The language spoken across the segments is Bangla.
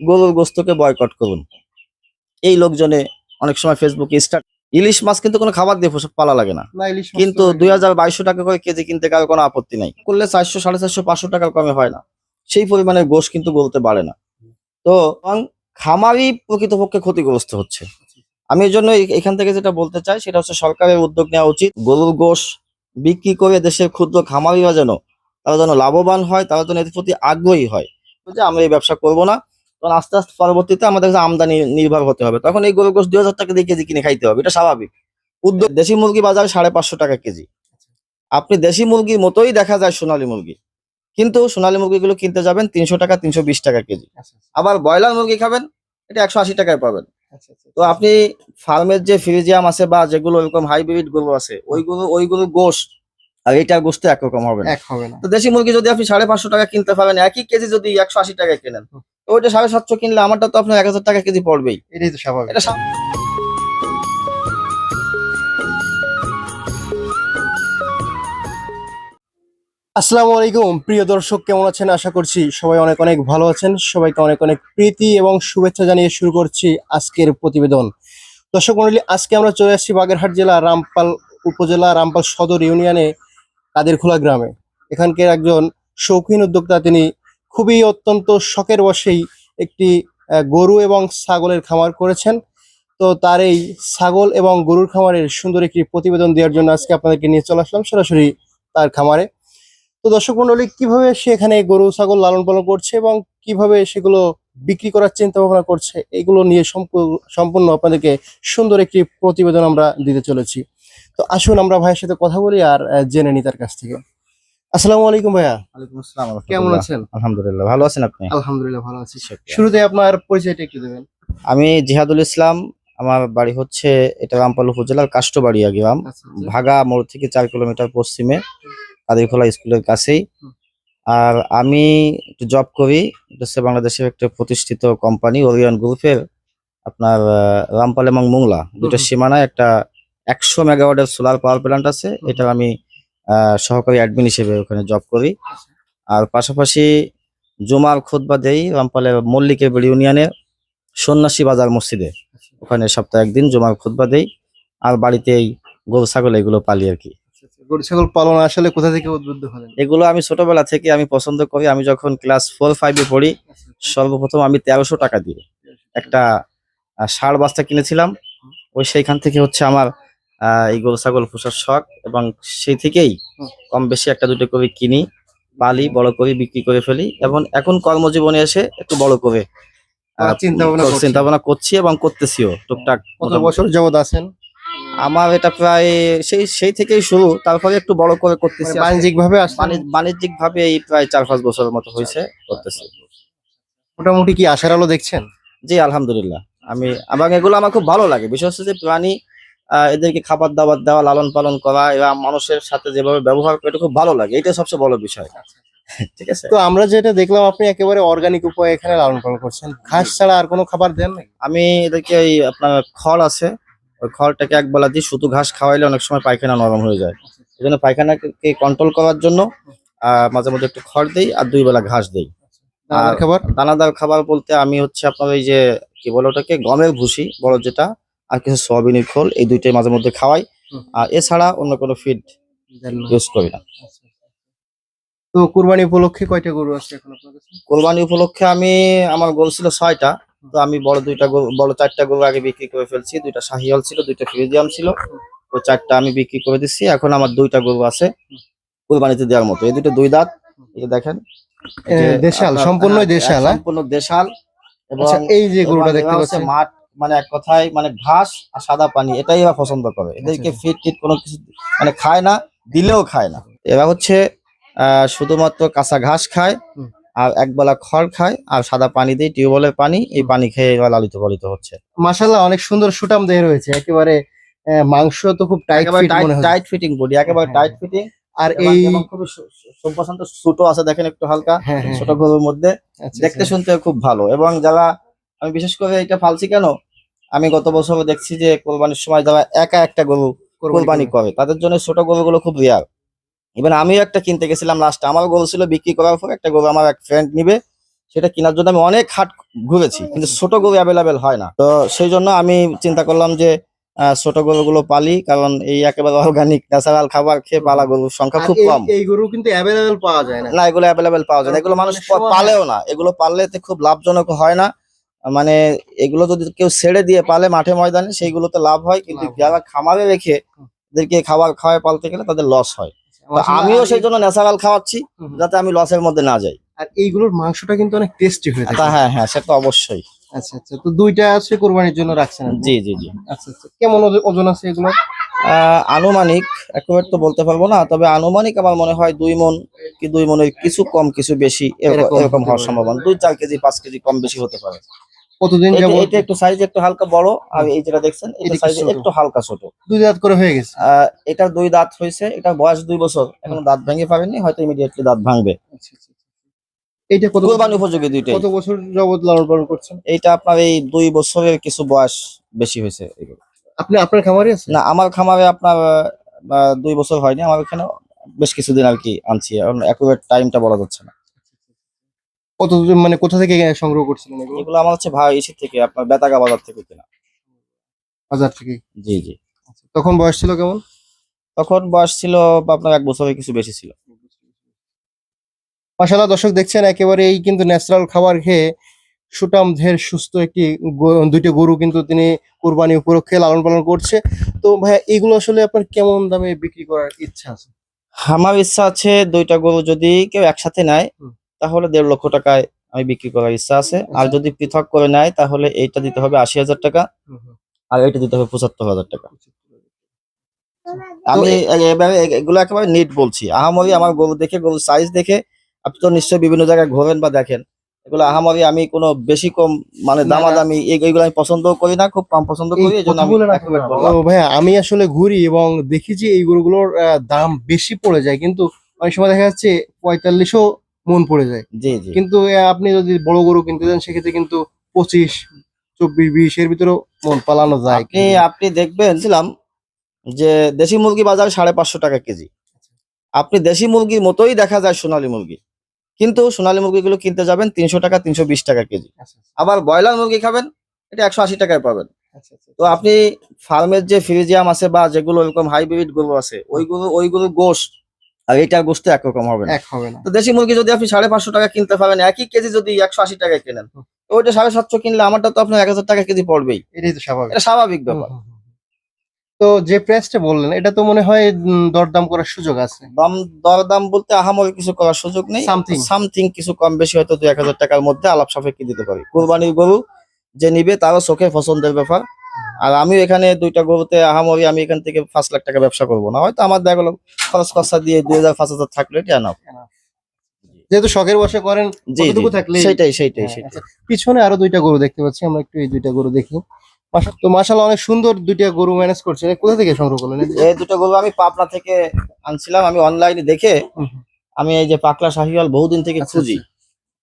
গরুর গোস্তকে বয়কট করুন। এই লোকজনে অনেক সময় ফেসবুকে স্টার্ট ইলিশ মাছ কিন্তু কোনো খাবার দিয়ে পালা লাগে না। কিন্তু দুই হাজার বাইশশো টাকা করে কেজি কিনতে কারও কোনো আপত্তি নাই। করলে চারশো সাড়ে চারশো পাঁচশো টাকার কমে হয় না। সেই পরিমাণে গোশ কিন্তু বলতে পারে না। তো খামারই প্রকৃতপক্ষে ক্ষতিগ্রস্ত হচ্ছে। আমি এই জন্য এখান থেকে যেটা বলতে চাই সেটা হচ্ছে সরকারের উদ্যোগ নেওয়া উচিত। গরুর গোশ বিক্রি করে দেশের ক্ষুদ্র খামারিরা যেন তারা যেন লাভবান হয় তারা যেন এর প্রতি আগ্রহী হয়। যে আমরা এই ব্যবসা করব না তখন আস্তে আস্তে পরবর্তীতে আমাদের আমদানি নির্ভর হতে হবে। তখন এই গরুর গোশ দুই হাজার টাকা দিয়ে কেজি কিনে খাইতে হবে এটা স্বাভাবিক। উদ্যোগ দেশি মুরগি বাজারে সাড়ে পাঁচশো টাকা কেজি। আপনি দেশি মুরগির মতোই দেখা যায় সোনালী মুরগি। কিন্তু সোনালী মুরগিগুলো কিনতে যাবেন তিনশো টাকা তিনশো বিশ টাকা কেজি। আচ্ছা, আচ্ছা, আবার ব্রয়লার মুরগি খাবেন এটা একশো আশি টাকায় পাবেন। আচ্ছা। তো আপনি ফার্মের যে ফ্রিজিয়াম আছে বা যেগুলো এরকম হাইব্রিড গরু আছে ওইগুলো ওইগুলো গোশ আর এটা গোস্ত একরকম হবে না। এক হবে না। তো দেশি মুরগি যদি আপনি সাড়ে পাঁচশো টাকা কিনতে পারেন একই কেজি যদি একশো আশি টাকায় কেনেন তো ওইটা সাড়ে সাতশো কিনলে আমারটা তো আপনার এক হাজার টাকা কেজি পড়বেই। এটাই তো স্বাভাবিক। এটা আসসালামু আলাইকুম। প্রিয় দর্শক কেমন আছেন? আশা করছি সবাই অনেক অনেক ভালো আছেন। সবাইকে অনেক অনেক প্রীতি এবং শুভেচ্ছা জানিয়ে শুরু করছি আজকের প্রতিবেদন। দর্শক মন্ডলী আজকে আমরা চলে আসছি বাগেরহাট জেলা রামপাল উপজেলা রামপাল সদর ইউনিয়নে। কাদেরখোলা গ্রামে। এখানকার একজন শৌখিন উদ্যোক্তা, তিনি খুবই অত্যন্ত শখের বসেই একটি গরু এবং ছাগলের খামার করেছেন। তো তার এই ছাগল এবং গরুর খামারের সুন্দর একটি প্রতিবেদন দেওয়ার জন্য আজকে আপনাদেরকে নিয়ে চলে আসলাম, সরাসরি তার খামারে। তো দর্শক মন্ডলী কীভাবে সে এখানে গরু, ছাগল লালন পালন করছে এবং কীভাবে সেগুলো বিক্রি করার চিন্তা ভাবনা করছে, এগুলো নিয়ে সম্পূর্ণ আপনাদেরকে সুন্দর একটি প্রতিবেদন আমরা দিতে চলেছি। তো আসুন আমরা ভাইয়ের সাথে কথা বলি আর জেনে নিই তার কাছ থেকে। আসসালামু আলাইকুম ভাইয়া। ওয়ালাইকুম আসসালাম কেমন আছেন? আলহামদুলিল্লাহ ভালো আছেন আপনি? আলহামদুলিল্লাহ ভালো আছি। শুরুতে আপনার পরিচয়টা একটু দেবেন। আমি জিহাদুল ইসলাম আমার বাড়ি হচ্ছে এটা রামপাল উপজেলার কাষ্টবাড়িয়া গ্রাম আচ্ছা, আচ্ছা। ভাগা মোড় থেকে চার কিলোমিটার পশ্চিমে কাদিরখোলা স্কুলের কাছেই। আর আমি একটু জব করি এটা হচ্ছে বাংলাদেশের একটা প্রতিষ্ঠিত কোম্পানি ওরিয়ন গ্রুপের আপনার রামপাল এবং মোংলা দুটো সীমানায় একটা একশো মেগাওয়াটের সোলার পাওয়ার প্ল্যান্ট আছে এটা আমি সহকারী অ্যাডমিন হিসেবে ওখানে জব করি। আর পাশাপাশি জুমার খুতবা দেই রামপালের মল্লিকের ইউনিয়নের সন্ন্যাসী বাজার মসজিদে ওখানে সপ্তাহে একদিন জুমার খুতবা দেই আর বাড়িতে এই গরু ছাগল এগুলো পালি আর কি আচ্ছা, আচ্ছা। গরু ছাগল পালন আসলে কোথা থেকে উদ্বুদ্ধ হলেন এগুলো আমি ছোটবেলা থেকে আমি পছন্দ করি আমি যখন ক্লাস ফোর ফাইভে পড়ি সর্বপ্রথম আমি তেরোশো টাকা দিয়ে একটা ষাঁড় বাচ্চা কিনেছিলাম ওই সেইখান থেকে হচ্ছে আমার এই গরু ছাগল পোষার শখ এবং সেই থেকেই কম বেশি একটা দুটো কবি কিনি পালি বড় করি বিক্রি করে ফেলি এবং এখন কর্মজীবনে এসে একটু বড় করে চিন্তা ভাবনা চিন্তা ভাবনা করছি। এবং করতেছিও টুকটাক কত বছর যাবত আছেন? আমার এটা প্রায় সেই সেই থেকেই শুরু তারপরে একটু বড় করে করতেছি। বাণিজ্যিক ভাবে বাণিজ্যিক ভাবে এই প্রায় চার পাঁচ বছরের মতো হয়েছে করতেছি। মোটামুটি কি আশার আলো দেখছেন? জি আলহামদুলিল্লাহ। আমি এবং এগুলো আমার খুব ভালো লাগে। বিশেষ হচ্ছে যে প্রাণী এদেরকে খাবার দাবার দেওয়া লালন পালন করা এবং মানুষের সাথে যেভাবে ব্যবহার করে এটা খুব ভালো লাগে। এটা সবচেয়ে বড় বিষয়। ঠিক আছে? তো আমরা যেটা দেখলাম আপনি একেবারে অর্গানিক উপায়ে এখানে লালন পালন করছেন। ঘাস ছাড়া আর কোনো খাবার দেন আমি এদেরকে ওই আপনার খড় আছে ওই খড়টাকে এক বেলা দিয়ে শুধু ঘাস খাওয়াইলে অনেক সময় পায়খানা নরম হয়ে যায়। এই জন্য পায়খানাকে কন্ট্রোল করার জন্য আহ, মাঝে মধ্যে একটু খড় দেই আর দুই বেলা ঘাস দেই। আর- খাবার? দানাদার খাবার বলতে আমি হচ্ছে আপনার ওই যে কি বলে ওটাকে? গমের ভুসি বড় যেটা আর কিছু সোয়াবিনের খোল এই দুইটাই মাঝে মধ্যে খাওয়াই। আর এছাড়া অন্য কোনো ফিড ইউজ করি না। তো কুরবানি উপলক্ষে কয়টা গরু আছে এখন আপনার কাছে? কোরবানি উপলক্ষে আমি আমার গোল ছিল ছয়টা। তো আমি বড় দুইটা গরু বড় চারটা গরু আগে বিক্রি করে ফেলছি। দুইটা শাহিয়াল ছিল দুইটা ফ্রিজিয়াম ছিল। ওই চারটা আমি বিক্রি করে দিচ্ছি। এখন আমার দুইটা গরু আছে কোরবানিতে দেওয়ার মতো। এই দুটো দুই দাঁত। এই দেখেন। দেশাল, সম্পূর্ণই হ্যাঁ, দেশাল, হ্যাঁ? সম্পূর্ণ দেশাল। এবং আচ্ছা এই যে গরুটা দেখতে পাচ্ছেন মাঠ। মানে এক কথায় মানে ঘাস আর সাদা পানি এটাই এরা পছন্দ করে। এদেরকে আচ্ছা। ফিট টিট কোনো কিছু মানে খায় না দিলেও খায় না। এরা হচ্ছে আহ, শুধুমাত্র কাঁচা ঘাস খায়। আর একবেলা খড় খায় আর সাদা পানি দিয়ে টিউবওয়েলের পানি এই পানি খেয়ে এরা লালিত পালিত হচ্ছে। মাশাআল্লাহ অনেক সুন্দর সুটাম দেহ রয়েছে। একেবারে মাংস তো খুব টাইট টাইট ফিটিং বডি একেবারে হ্যাঁ, টাইট হ্যাঁ। ফিটিং আর এই খুবই ছোট আছে দেখেন একটু হালকা হ্যাঁ হ্যাঁ ছোট গরুর মধ্যে। আচ্ছা, দেখতে আচ্ছা। শুনতে খুব ভালো। এবং যারা আমি বিশেষ করে এটা ফালছি কেন? আমি গত বছর দেখছি যে কোরবানির সময় যারা একা একটা গরু কোরবানি করে। তাদের জন্য ছোট গরুগুলো খুব রিয়ার ইভেন আমিও একটা কিনতে গেছিলাম লাস্টে আমার গরু ছিল বিক্রি করার পর একটা গরু আমার এক ফ্রেন্ড নিবে সেটা কেনার জন্য আমি অনেক হাট ঘুরেছি কিন্তু ছোট গরু অ্যাভেলেবেল হয় না। তো সেই জন্য আমি চিন্তা করলাম যে ছোট গরুগুলো পালি কারণ এই একেবারে অর্গানিক ন্যাচারাল খাবার খেয়ে পালা গরুর সংখ্যা খুব কম। এই গরু কিন্তু অ্যাভেলেবেল পাওয়া যায় না। না এগুলো অ্যাভেলেবেল পাওয়া যায় না। এগুলো মানুষ পালেও না। এগুলো পাললে খুব লাভজনক হয় না। মানে এগুলো যদি কেউ ছেড়ে দিয়ে পালে মাঠে ময়দানে সেইগুলোতে লাভ হয়। কিন্তু যারা খামারে রেখে এদেরকে খাবার খাওয়ায় পালতে গেলে তাদের লস হয়। আমিও সেই জন্য ন্যাচারাল খাওয়াচ্ছি। যাতে আমি লসের মধ্যে না যাই। আর এইগুলোর মাংসটা কিন্তু অনেক টেস্টি হয়ে থাকে। হ্যাঁ হ্যাঁ সেটা তো অবশ্যই। আচ্ছা আচ্ছা তো দুইটা আছে কোরবানির জন্য রাখছেন জি জি জি। আচ্ছা আচ্ছা কেমন ওজন আছে এগুলো আনুমানিক একুরেট তো বলতে পারব না তবে আনুমানিক আমার মনে হয় দুই মন কি দুই মনের কিছু কম কিছু বেশি এরকম হওয়ার সম্ভাবনা। দুই চার কেজি পাঁচ কেজি কম বেশি হতে পারে। কতদিন এটা যাবত এটা একটু সাইজ একটু হালকা বড় আর এই যেটা দেখছেন এটা এটা সাইজ একটু হালকা ছোট। দুই দাঁত করে হয়ে গেছে। এটার দুই দাঁত হয়েছে এটার বয়স দুই বছর এখনও দাঁত ভেঙে পারেনি হয়তো ইমিডিয়েটলি দাঁত ভাঙবে। আচ্ছা, আচ্ছা, আচ্ছা। এইটা কত কোরবানি উপযোগী দুইটাই। কত বছর যাবত লালন পালন করছেন? এইটা আপনার এই দুই বছরের কিছু বয়স বেশি হয়েছে। আপনি আপনার খামারে আছে? না আমার খামারে আপনার দুই বছর হয়নি আমার এখানে বেশ কিছুদিন আর কি আনছি এখন একুরেট টাইমটা বলা যাচ্ছে না। কত মানে কোথা থেকে সংগ্রহ করছিলেন এগুলো? এগুলো আমার হচ্ছে ভাই ইসির থেকে আপনার বেতাগা বাজার থেকে কেনা। বাজার থেকে? জি জি। তখন বয়স ছিল কেমন? তখন বয়স ছিল আপনার এক বছরের কিছু বেশি ছিল। মাশাআল্লাহ দর্শক দেখছেন একেবারে এই কিন্তু ন্যাচারাল খাবার খেয়ে সুটাম ধের সুস্থ একটি দুইটা গরু কিন্তু তিনি কুরবানি উপলক্ষে লালন পালন করছে। তো ভাইয়া এগুলো আসলে আপনার কেমন দামে বিক্রি করার ইচ্ছা আছে? আমার ইচ্ছা আছে দুইটা গরু যদি কেউ একসাথে নেয়। তাহলে দেড় লক্ষ টাকায় আমি বিক্রি করার ইচ্ছা আছে। আর আচ্ছা। যদি পৃথক করে নেয় তাহলে এইটা দিতে হবে আশি হাজার টাকা আর এইটা দিতে হবে পঁচাত্তর হাজার টাকা। আমি এবারে এগুলো একেবারে নিট বলছি। আহামরি আমার গরু দেখে গরুর সাইজ দেখে আপনি তো নিশ্চয়ই বিভিন্ন জায়গায় ঘোরেন বা দেখেন। এগুলো আহামরি আমি কোনো বেশি কম মানে দামাদামি এই- এইগুলো আমি পছন্দও করি না খুব কম পছন্দ করি এই জন্য ভাইয়া আমি আসলে ঘুরি এবং দেখি যে এই গরুগুলোর আহ, দাম বেশি পড়ে যায় কিন্তু অনেক সময় দেখা যাচ্ছে পঁয়তাল্লিশও মন পড়ে যায়। জি জি। কিন্তু আপনি যদি বড় গরু কিনতে যান সেক্ষেত্রে কিন্তু পঁচিশ চব্বিশ বিশ এর ভিতরেও মন পালানো যায় আপনি আপনি দেখবেন ছিলাম যে দেশি মুরগি বাজার সাড়ে পাঁচশো টাকা কেজি। আপনি দেশি মুরগির মতোই দেখা যায় সোনালী মুরগি। কিন্তু সোনালী মুরগিগুলো কিনতে যাবেন তিনশো টাকা তিনশো বিশ টাকা কেজি। আচ্ছা, আবার ব্রয়লার মুরগি খাবেন এটা একশো আশি টাকায় পাবেন। আচ্ছা, আচ্ছা, তো আপনি ফার্মের যে ফ্রিজিয়াম আছে বা যেগুলো এরকম হাইব্রিড গরু আছে ওইগুলো ওইগুলো গোশ আর এইটার গোস্ত একরকম হবে না। এক হবে না। তো দেশি মুরগি যদি আপনি সাড়ে পাঁচশো টাকা কিনতে পারেন একই কেজি যদি একশো আশি টাকায় কেনেন তো ওইটা সাড়ে সাতশো কিনলে আমারটা তো আপনার এক হাজার টাকা কেজি পড়বেই। এটাই তো স্বাভাবিক। এটা স্বাভাবিক ব্যাপার। তো যে প্রাইসটা বললেন এটা তো মনে হয় দরদাম করার সুযোগ আছে। দাম দরদাম বলতে আহামরি কিছু করার সুযোগ নেই। সামথিং সামথিং কিছু কম বেশি হয়তো দুই এক হাজার টাকার মধ্যে আলাপ সাপেক্ষে দিতে পারি। কোরবানির গরু যে নিবে তারও চোখে পছন্দের ব্যাপার। আর আমি এখানে দুইটা গরুতে আহামরি আমি এখান থেকে পাঁচ লাখ টাকা ব্যবসা করব না। হয়তো আমার দেখা গেলো খরচ খরচা দিয়ে দুই হাজার পাঁচ হাজার থাকলে এটা যেহেতু শখের বসে করেন থাকলে হ্যাঁ, আচ্ছা, পিছনে আরও দুইটা গরু দেখতে পাচ্ছি আমরা একটু এই দুইটা গরু দেখি। তো অনেক সুন্দর দুইটা গরু ম্যানেজ করছেন এ কোথা থেকে সংগ্রহ করলেন? এই দুটো গরু আমি পাবনা থেকে আনছিলাম আমি অনলাইনে দেখে। আমি এই যে পাকলা শাহিওয়াল বহুদিন থেকে আচ্ছা, খুঁজি।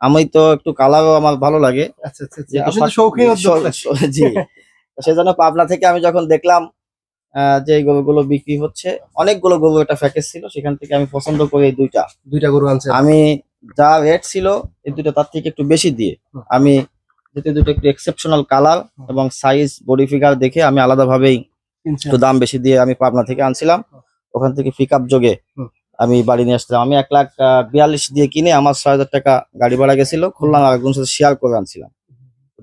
আমি তো একটু কালারও আমার ভালো লাগে। আচ্ছা আচ্ছা আচ্ছা। জি। সেজন্য পাবনা থেকে আমি যখন দেখলাম আহ, যে গরুগুলো বিক্রি হচ্ছে অনেকগুলো গরু একটা প্যাকেজ ছিল সেখান থেকে আমি পছন্দ করি এই দুইটা। দুইটা গরু আনছেন? আমি যা রেট ছিল এই দুটো তার থেকে একটু বেশি দিয়ে। আমি যেহেতু দুটো একটু এক্সেপশনাল কালার এবং সাইজ বডি ফিগার দেখে আমি আলাদাভাবেই। একটু দাম বেশি দিয়ে আমি পাবনা থেকে আনছিলাম। ওখান থেকে পিক আপ যোগে আমি বাড়ি নিয়ে আসছিলাম। আমি এক লাখ বিয়াল্লিশ দিয়ে কিনে আমার ছয় হাজার টাকা গাড়ি ভাড়া গেছিল। খুলনা আর একজন সাথে শেয়ার করে আনছিলাম।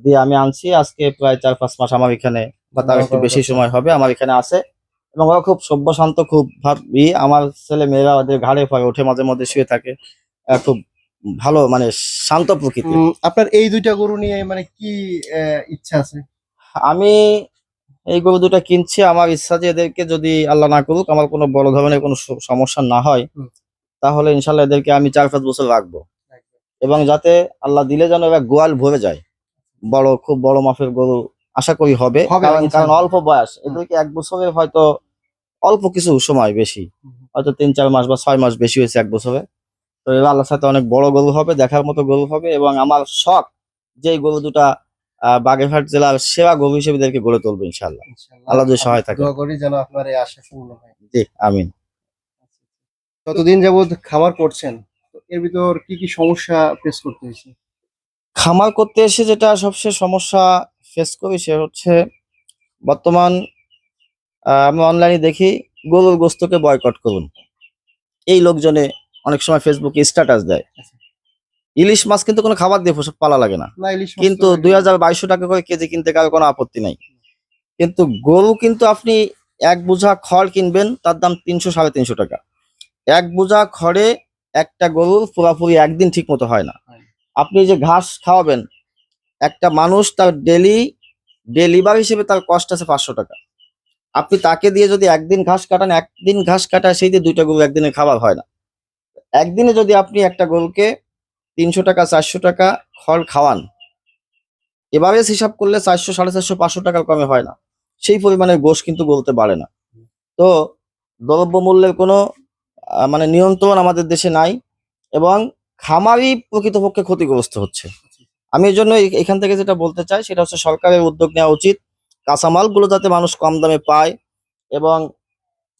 দিয়ে আমি আনছি। আজকে প্রায় চার পাঁচ মাস আমার এখানে বা তার একটু বেশি সময় হবে আমার এখানে আছে। এবং ওরা খুব সভ্য শান্ত খুব ভাবি। আমার ছেলে মেয়েরা ওদের ঘাড়ে পড়ে ওঠে মাঝে মধ্যে শুয়ে থাকে। খুব ভালো মানে শান্ত প্রকৃতি আপনার এই দুইটা গরু নিয়ে মানে কি ইচ্ছা আছে? আমি এই গরু দুটো কিনছি। আমার ইচ্ছা যে এদেরকে যদি আল্লাহ না করুক আমার কোনো বড় ধরনের কোনো সমস্যা না হয় তাহলে ইনশাল্লাহ এদেরকে আমি চার পাঁচ বছর রাখব। এবং যাতে আল্লাহ দিলে যেন এবার গোয়াল ভরে যায়। বড় খুব বড় মাপের গরু আশা করি হবে। কারণ অল্প বয়স। এদেরকে এক বছরের হয়তো অল্প কিছু সময় বেশি। হয়তো তিন চার মাস বা ছয় মাস বেশি হয়েছে এক বছরে। তো এরা আল্লাহর সাথে অনেক বড় গরু হবে দেখার মতো গরু হবে এবং আমার শখ যে গরু দুটা আহ, বাগেরহাট জেলার সেরা গরু হিসেবে এদেরকে গড়ে তুলবো ইনশাল্লাহ। আল্লাহ যদি সহায় থাকে। যেন আপনার এই আশা পূর্ণ হয়। জি আমিন। কতদিন যাবত খামার করছেন এর ভিতর কি কি সমস্যা ফেস করতে হয়েছে? খামার করতে এসে যেটা সবচেয়ে সমস্যা ফেস করি সে হচ্ছে বর্তমান আহ, আমি অনলাইনে দেখি গরুর গোস্তকে বয়কট করুন। এই লোকজনে অনেক সময় ফেসবুকে স্ট্যাটাস দেয়। ইলিশ মাছ কিন্তু কোনো খাবার দিয়ে পোষা- পালা লাগে না। কিন্তু দুই হাজার বাইশশো টাকা করে কেজি কিনতে কারও কোনো আপত্তি নাই। কিন্তু গরু কিন্তু আপনি এক বোঝা খড় কিনবেন তার দাম তিনশো সাড়ে তিনশো টাকা। এক বোঝা খড়ে একটা গরুর পুরাপুরি একদিন ঠিক মতো হয় না। আপনি যে ঘাস খাওয়াবেন, একটা মানুষ তার ডেলি, ডেলিভার হিসেবে তার কষ্ট আছে পাঁচশো টাকা। আপনি তাকে দিয়ে যদি একদিন ঘাস কাটান, একদিন ঘাস কাটায় সেই দিয়ে দুইটা গরু একদিনে খাবার হয় না। একদিনে যদি আপনি একটা গরুকে তিনশো টাকা, চারশো টাকা খড় খাওয়ান এভাবে হিসাব করলে চারশো, সাড়ে চারশো, পাঁচশো টাকার কমে হয় না। সেই পরিমাণের গোশ কিন্তু বলতে পারে না। তো দ্রব্যমূল্যের কোনো মানে নিয়ন্ত্রণ আমাদের দেশে নাই এবং খামারই প্রকৃতপক্ষে ক্ষতিগ্রস্ত হচ্ছে। আমি এই জন্য এখান থেকে যেটা বলতে চাই, সেটা হচ্ছে সরকারের উদ্যোগ নেওয়া উচিত। কাঁচামালগুলো যাতে মানুষ কম দামে পায় এবং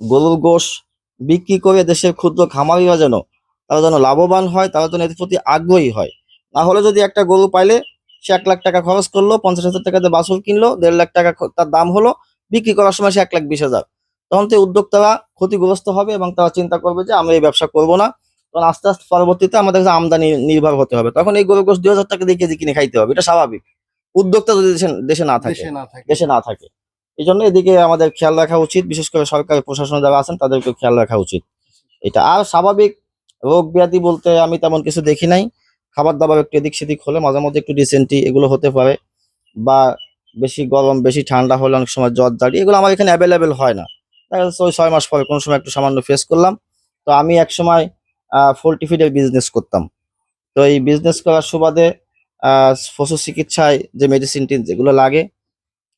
গরুর গোশ বিক্রি করে দেশের ক্ষুদ্র খামারিরা যেন, তারা যেন লাভবান হয়, তারা যেন এর প্রতি আগ্রহী হয়। না হলে যদি একটা গরু পাইলে সে এক লাখ টাকা খরচ করল, পঞ্চাশ হাজার টাকাতে বাছুর কিনলো, দেড় লাখ টাকা তার দাম হলো, বিক্রি করার সময় সে এক লাখ বিশ হাজার। তখন তো উদ্যোক্তারা ক্ষতিগ্রস্ত হবে এবং তারা চিন্তা করবে যে আমরা এই ব্যবসা করব না। তখন আস্তে আস্তে পরবর্তীতে আমাদের কাছে আমদানি নির্ভর হতে হবে। তখন এই গরু গোশ দুই হাজার টাকা দিয়ে কেজি কিনে খাইতে হবে। এটা স্বাভাবিক। উদ্যোক্তা যদি দেশে না থাকে। দেশে না থাকে। এই জন্য এদিকে আমাদের খেয়াল রাখা উচিত। বিশেষ করে সরকারের প্রশাসন যারা আছেন তাদেরকে খেয়াল রাখা উচিত। এটা আর স্বাভাবিক। রোগ ব্যাধি বলতে আমি তেমন কিছু দেখি নাই। খাবার দাবার একটু এদিক সেদিক হলে মাঝে মধ্যে একটু ডিসেন্টি এগুলো হতে পারে। বা বেশি গরম বেশি ঠান্ডা হলে অনেক সময় জ্বর দাঁড়ি এগুলো আমার এখানে অ্যাভেলেবেল হয় না। দেখা যাচ্ছে ওই ছয় মাস পরে কোনো সময় একটু সামান্য ফেস করলাম। তো আমি এক সময় পোলট্রি ফিডের বিজনেস করতাম। তো এই বিজনেস করার সুবাদে আহ, পশু চিকিৎসায় যে মেডিসিন যেগুলো লাগে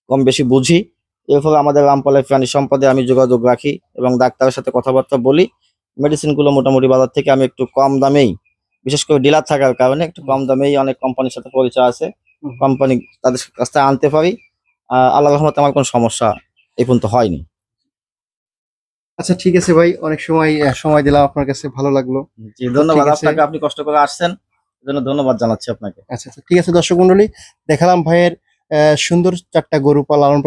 কম বেশি বুঝি। এর ফলে আমাদের রামপালের প্রাণী সম্পদে আমি যোগাযোগ রাখি এবং ডাক্তারের সাথে কথাবার্তা বলি। মেডিসিনগুলো মোটামুটি বাজার থেকে আমি একটু কম দামেই বিশেষ করে ডিলার থাকার কারণে একটু কম দামেই অনেক কোম্পানির সাথে পরিচয় আছে। কোম্পানি তাদের কাছ থেকে আনতে পারি। আল্লাহ রহমতে আমার কোনো সমস্যা এই পর্যন্ত হয়নি। আচ্ছা ঠিক আছে ভাই অনেক সময় সময় দিলাম আপনার কাছে ভালো লাগল। জি ধন্যবাদ আপনাকে আপনি কষ্ট করে আসছেন এজন্য ধন্যবাদ জানাচ্ছি আপনাকে। আচ্ছা আচ্ছা ঠিক আছে দর্শক মন্ডলী দেখালাম ভাইয়ের আহ, সুন্দর চারটা গরু পালন পালন